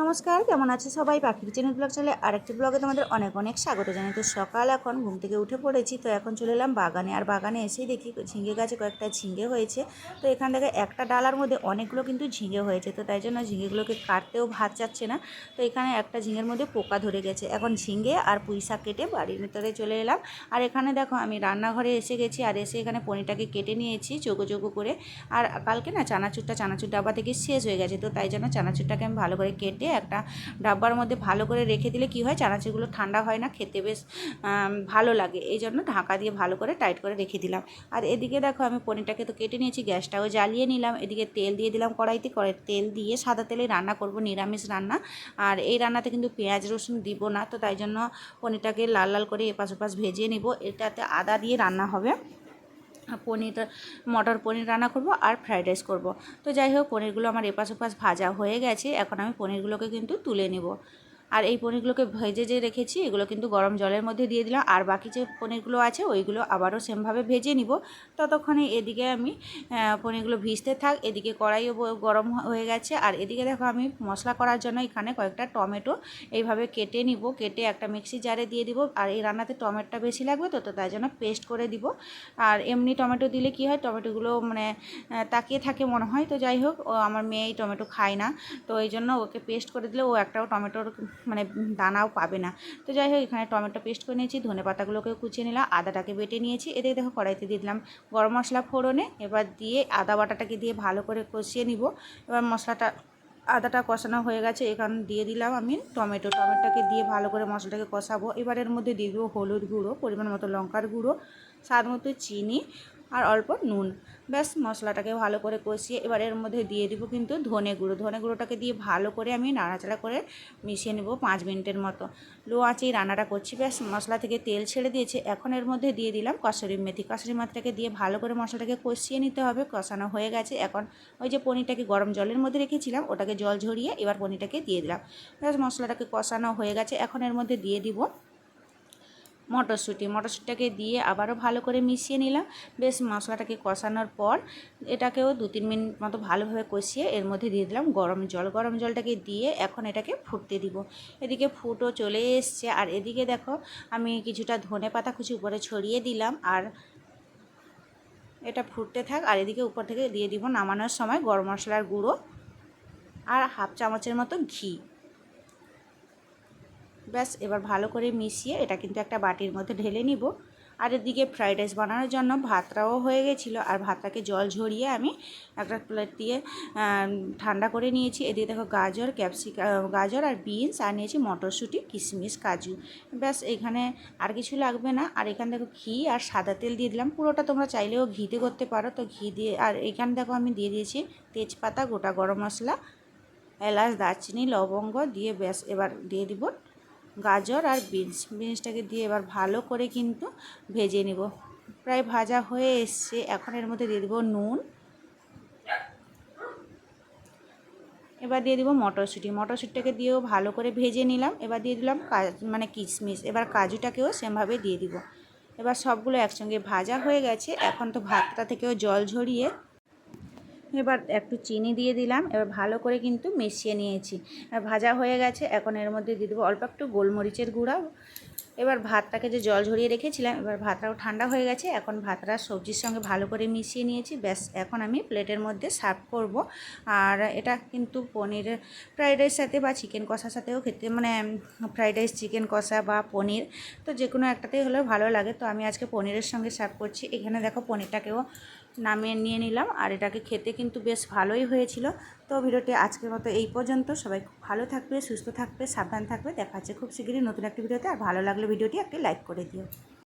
নমস্কার, কেমন আছে সবাই? পাখির চ্যানেল ব্লগ চ্যানেলে আরেকটি ব্লগে তোমাদের অনেক অনেক স্বাগত জানাই। তো সকাল এখন, ঘুম থেকে উঠে পড়েছি, তো এখন চলে এলাম বাগানে। আর বাগানে এসেই দেখি ঝিঙে গাছে কয়েকটা ঝিঙে হয়েছে। তো এখান থেকে একটা ডালার মধ্যে অনেকগুলো কিন্তু ঝিঙে হয়েছে। তো তাই জন্য ঝিঙেগুলোকে কাটতেও ভাত চাচ্ছে না। তো এখানে একটা ঝিঙের মধ্যে পোকা ধরে গেছে। এখন ঝিঙে আর পুঁই শাক কেটে বাড়ির ভিতরে চলে এলাম। আর এখানে দেখো, আমি রান্নাঘরে এসে গেছি আর এসে এখানে পনিরটাকে কেটে নিয়েছি চোখো চোখো করে। আর কালকে না চানাচুরটা, চানাচুর ডাব্বা থেকে শেষ হয়ে গেছে। তো তাই জন্য চানাচুরটাকে আমি ভালো করে কেটে একটা ডাব্বার মধ্যে ভালো করে রেখে দিলে কি হয়? চানাচুরগুলো ঠান্ডা হয় না, খেতে বেশ ভালো লাগে। এই জন্য ঢাকা দিয়ে ভালো করে টাইট করে রেখে দিলাম। আর এদিকে দেখো আমি পনিরটাকে তো কেটে নিয়েছি, গ্যাসটাও জ্বালিয়ে নিলাম। এদিকে তেল দিয়ে দিলাম কড়াইতে কড়াই তেল দিয়ে সাদা তেলে রান্না করব, নিরামিষ রান্না। আর এই রান্নাতে কিন্তু পেঁয়াজ, রসুন দিব না, তো তাই জন্য পনিরটাকে লাল লাল করে এপাশ ওপাশ ভেজে নিব। এটাতে আদা দিয়ে রান্না হবে। পনির, মটর পনির রান্না করব আর ফ্রাইড রাইস করব। তো যাই হোক, পনিরগুলো আমার এপাশ ওপাশ ভাজা হয়ে গেছে। এখন আমি পনিরগুলোকে কিন্তু তুলে নেব। আর এই পনিরগুলোকে ভেজে যে রেখেছি, এগুলো কিন্তু গরম জলের মধ্যে দিয়ে দিলাম। আর বাকি যে পনিরগুলো আছে, ওইগুলো আবারও সেমভাবে ভেজে নিব। ততক্ষণে এদিকে আমি পনিরগুলো ভিজতে থাক। এদিকে কড়াইও গরম হয়ে গেছে। আর এদিকে দেখো, আমি মশলা করার জন্য এখানে কয়েকটা টমেটো এইভাবে কেটে নিব। কেটে একটা মিক্সি জারে দিয়ে দিব। আর এই রান্নাতে টমেটোটা বেশি লাগবে তো তো তাই জন্য পেস্ট করে দিব। আর এমনি টমেটো দিলে কি হয়, টমেটোগুলো মানে তাকিয়ে থাকে মনে হয়। তো যাই হোক আমার মেয়ে এই টমেটো খায় না। তো এই জন্য ওকে পেস্ট করে দিলে ও একটাও টমেটোর মানে দানাও পাবে না। তো যাই হোক, এখানে টমেটো পেস্ট করে নিয়েছি, ধনে পাতাগুলোকে কুচিয়ে নিলাম, আদাটাকে বেটে নিয়েছি। এতে দেখো কড়াইতে দিয়ে দিলাম গরম মশলা ফোড়নে, এবার দিয়ে আদা বাটাটাকে দিয়ে ভালো করে কষিয়ে নিব। এবার মশলাটা, আদাটা কষানো হয়ে গেছে, এখানে দিয়ে দিলাম আমি টমেটো। টমেটোটাকে দিয়ে ভালো করে মশলাটাকে কষাবো। এবার এর মধ্যে দিয়ে দেবো হলুদ গুঁড়ো, পরিমাণ মতো লঙ্কার গুঁড়ো, স্বাদ মতো চিনি আর অল্প নুন। ব্যাস, মশলাটাকে ভালো করে কষিয়ে এবার এর মধ্যে দিয়ে দিব কিন্তু ধনে গুঁড়ো। ধনে গুঁড়োটাকে দিয়ে ভালো করে আমি নাড়াচাড়া করে মিশিয়ে নেব পাঁচ মিনিটের মতো। লো আঁচেই রান্নাটা করছি। ব্যাস, মশলা থেকে তেল ছেড়ে দিয়েছে। এখন এর মধ্যে দিয়ে দিলাম কসুরি মেথি। কসুরি মেথিটাকে দিয়ে ভালো করে মশলাটাকে কষিয়ে নিতে হবে। কষানো হয়ে গেছে। এখন ওই যে পনিরটাকে গরম জলের মধ্যে রেখেছিলাম, ওটাকে জল ঝরিয়ে এবার পনিরটাকে দিয়ে দিলাম। ব্যাস, মশলাটাকে কষানো হয়ে গেছে। এখন এর মধ্যে দিয়ে দিব মটরশুঁটি। মটরশুঁটিটাকে দিয়ে আবারও ভালো করে মিশিয়ে নিলাম। বেশ মশলাটাকে কষানোর পর এটাকেও দু তিন মিনিট মতো ভালোভাবে কষিয়ে এর মধ্যে দিয়ে দিলাম গরম জল। গরম জলটাকে দিয়ে এখন এটাকে ফুটতে দিব। এদিকে ফুটো চলে এসছে। আর এদিকে দেখো আমি কিছুটা ধনে পাতা কুচি উপরে ছড়িয়ে দিলাম। আর এটা ফুটতে থাক। আর এদিকে উপর থেকে দিয়ে দিব নামানোর সময় গরম মশলার গুঁড়ো। আর হাফ চামচের মতো ঘি। ব্যাস, এবার ভালো করে মিশিয়ে এটা কিন্তু একটা বাটির মধ্যে ঢেলে নিব। আর এদিকে ফ্রাইড রাইস বানানোর জন্য ভাতটাও হয়ে গেছিল। আর ভাতটাকে জল ঝরিয়ে আমি একটা প্লেট দিয়ে ঠান্ডা করে নিয়েছি। এদিকে দেখো গাজর ক্যাপসিকা গাজর আর বিনস, আর নিয়েছি মটরশুঁটি, কিশমিশ, কাজু। ব্যাস, এখানে আর কিছু লাগবে না। আর এখানে দেখো ঘি আর সাদা তেল দিয়ে দিলাম। পুরোটা তোমরা চাইলেও ঘিতে করতে পারো। তো ঘি দিয়ে, আর এখানে দেখো আমি দিয়ে দিয়েছি তেজপাতা, গোটা গরম মশলা, এলাচ, দারচিনি, লবঙ্গ দিয়ে ব্যাস, এবার দিয়ে দিব গাজর আর বিনস। বিনসটাকে দিয়ে এবার ভালো করে কিন্তু ভেজে নিব। প্রায় ভাজা হয়ে এসছে। এখন এর মধ্যে দিয়ে দেবো নুন। এবার দিয়ে দিব মটরশুঁটি। মটরশুঁটিটাকে দিয়েও ভালো করে ভেজে নিলাম। এবার দিয়ে দিলাম মানে কিশমিশ। এবার কাজুটাকেও সেমভাবে দিয়ে দিব। এবার সবগুলো একসঙ্গে ভাজা হয়ে গেছে। এখন তো ভাতটা থেকেও জল ঝরিয়ে এবার একটু চিনি দিয়ে দিলাম, এবার ভালো করে কিন্তু মিশিয়ে নিয়েছি। ভাজা হয়ে গেছে, এখন এর মধ্যে দিয়ে দেবো অল্প একটু গোলমরিচের গুঁড়া। এবার ভাতটাকে যে জল ঝরিয়ে রেখেছিলাম, এবার ভাতটাও ঠান্ডা হয়ে গেছে। এখন ভাতটা সবজির সঙ্গে ভালো করে মিশিয়ে নিয়েছি। ব্যাস, এখন আমি প্লেটের মধ্যে সার্ভ করব। আর এটা কিন্তু পনির, ফ্রাইড রাইস সাথে বা চিকেন কষার সাথেও খেতে মানে ফ্রাইড রাইস, চিকেন কষা বা পনির, তো যে কোনো একটাতেই হলেও ভালো লাগে। তো আমি আজকে পনিরের সঙ্গে সার্ভ করছি। এখানে দেখো পনিরটাকেও নামিয়ে নিয়ে নিলাম। আর এটাকে খেতে কিন্তু বেশ ভালোই হয়েছিল। তো ভিডিওটি আজকের মতো এই পর্যন্ত। সবাই খুব ভালো থাকবে, সুস্থ থাকবে, সাবধান থাকবে। দেখা হচ্ছে খুব শীঘ্রই নতুন একটি ভিডিওতে। আর ভালো লাগলে ভিডিওটি একটি লাইক করে দিও।